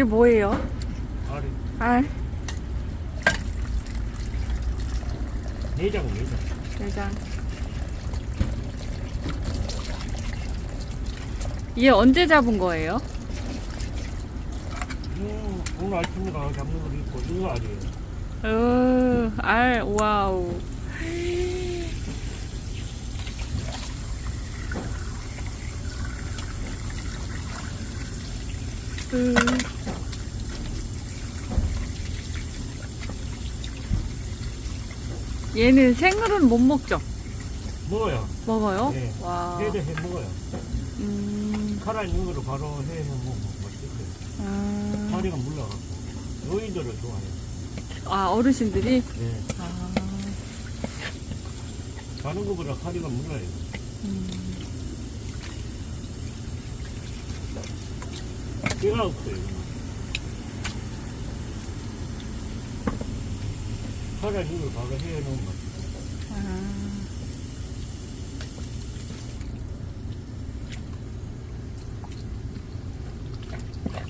그게 뭐예요? 알이 알, 내장 내장. 내장. 얘 언제 잡은 거예요? 음, 오늘 아침에 잡는 거 있고 이거 알이에요. 어, 알, 와우. 으. 얘는 생으로는 못 먹죠? 먹어요. 먹어요? 네. 와. 해도 해 먹어요. 음, 살아있는 거로 바로 해서 먹으면 맛있어요. 아, 다리가 물러가고. 노인들은 좋아해요. 아, 어르신들이? 네. 아, 다른 거보다 다리가 물러요. 음. 깨가 없어요. 살아있는 걸 바로 해놓으면 맛있어요. 아.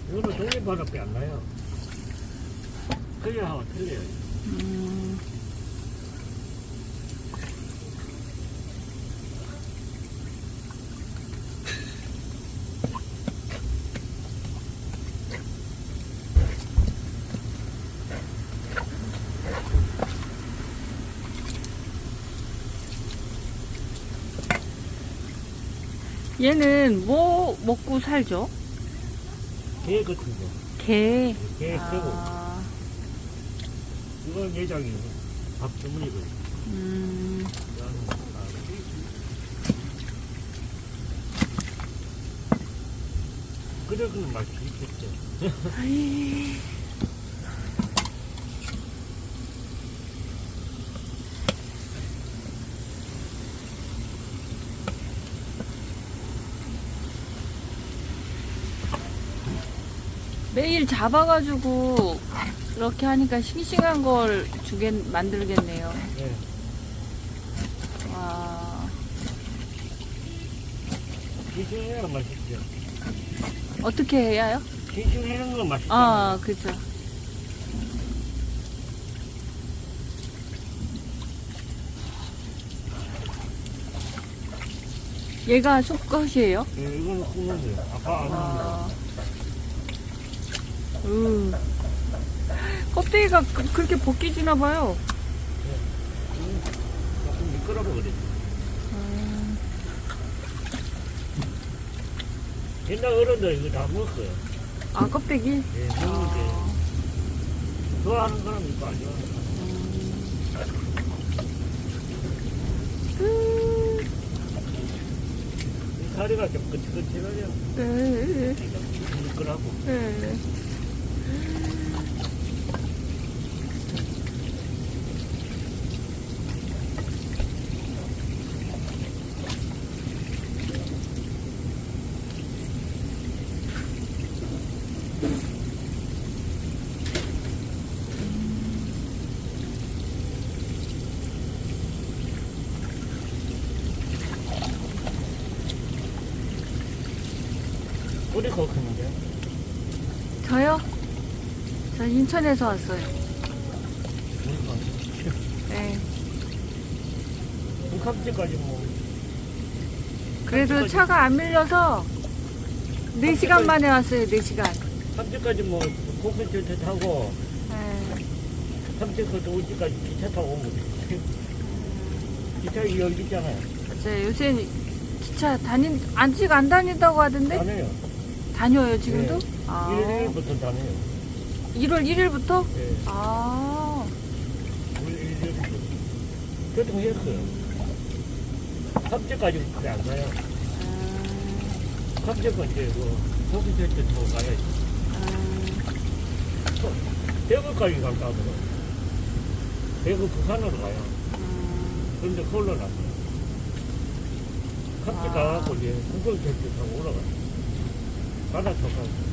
이거는 독립바람밖에 안 나요. 틀려하고 틀려요. 음. 얘는 뭐 먹고 살죠? 게 같은 거. 개. 게 빼고. 아, 이건 내장이고. 밥 주문이고. 음. 그는 맛이 있겠죠. 아이. 매일 잡아가지고 이렇게 하니까 싱싱한 걸 주겠 만들겠네요. 네. 와 기준해야 맛있죠. 어떻게 해야요? 기준하는 건 맛있죠. 아 그죠. 얘가 속것이에요? 네, 이거는 거예요. 아까 안 아. 음. 껍데기가 그, 그렇게 벗겨지나 봐요. 조금 미끄러워 그래. 음. 옛날 어른들 이거 다 먹었어요. 아 껍데기? 예, 먹는데. 좋아하는 사람 좋아하는 사람. 음. 이 다리가 좀 끈적끈적하죠. 네. 미끄러고. 네. 어디 거크는데? 저요? 저 인천에서 왔어요. 네. 북한집까지 뭐. 그래도 차가 안 밀려서 4시간 만에 왔어요, 4시간. 삼집까지 뭐, 고속철도 타고, 네. 삼집부터 우지까지 기차 타고 온 거지. 기차 여기 있잖아요. 맞아요. 요새 기차 다닌, 아직 안 다닌다고 하던데? 다녀요. 다녀요, 지금도? 네. 아. 1일부터 다녀요. 1월 1일부터? 예. 아. 1일부터. 교통했어요. 삼집까지 그래 안 가요. 음, 삼집은 이제 뭐, 고속철도 타고 가야지. 음, 대구까지 갈까 하더라고. 대구 부산으로 가요. 음. 그런데 그걸로 났어요. 아. 가갖고 이제 국경철도 타고 올라가요. 바다. 손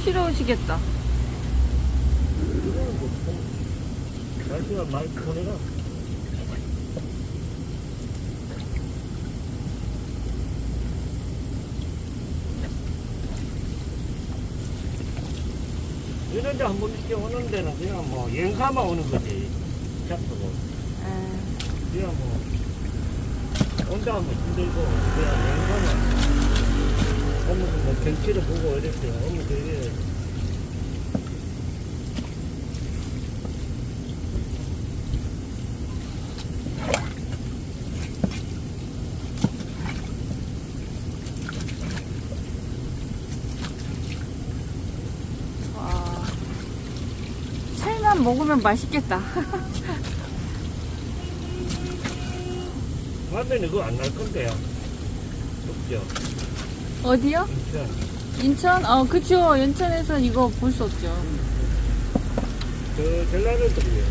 싫어하시겠다. 날씨가 많이 변해가. 이런 데 한 번씩 오는 데는 그냥 뭐 연가만 오는 거지. 잡고. 음. 그냥 뭐 온다 하면 힘들고 그냥 연가만. 오면 뭐 경치를 보고 이랬어요. 오면 되게 와. 살만 먹으면 맛있겠다. 다음에는 그거 안 날 건데요. 없죠. 어디요? 인천. 어, 그쵸. 인천에서 이거 볼 수 없죠. 저 전라도들이에요.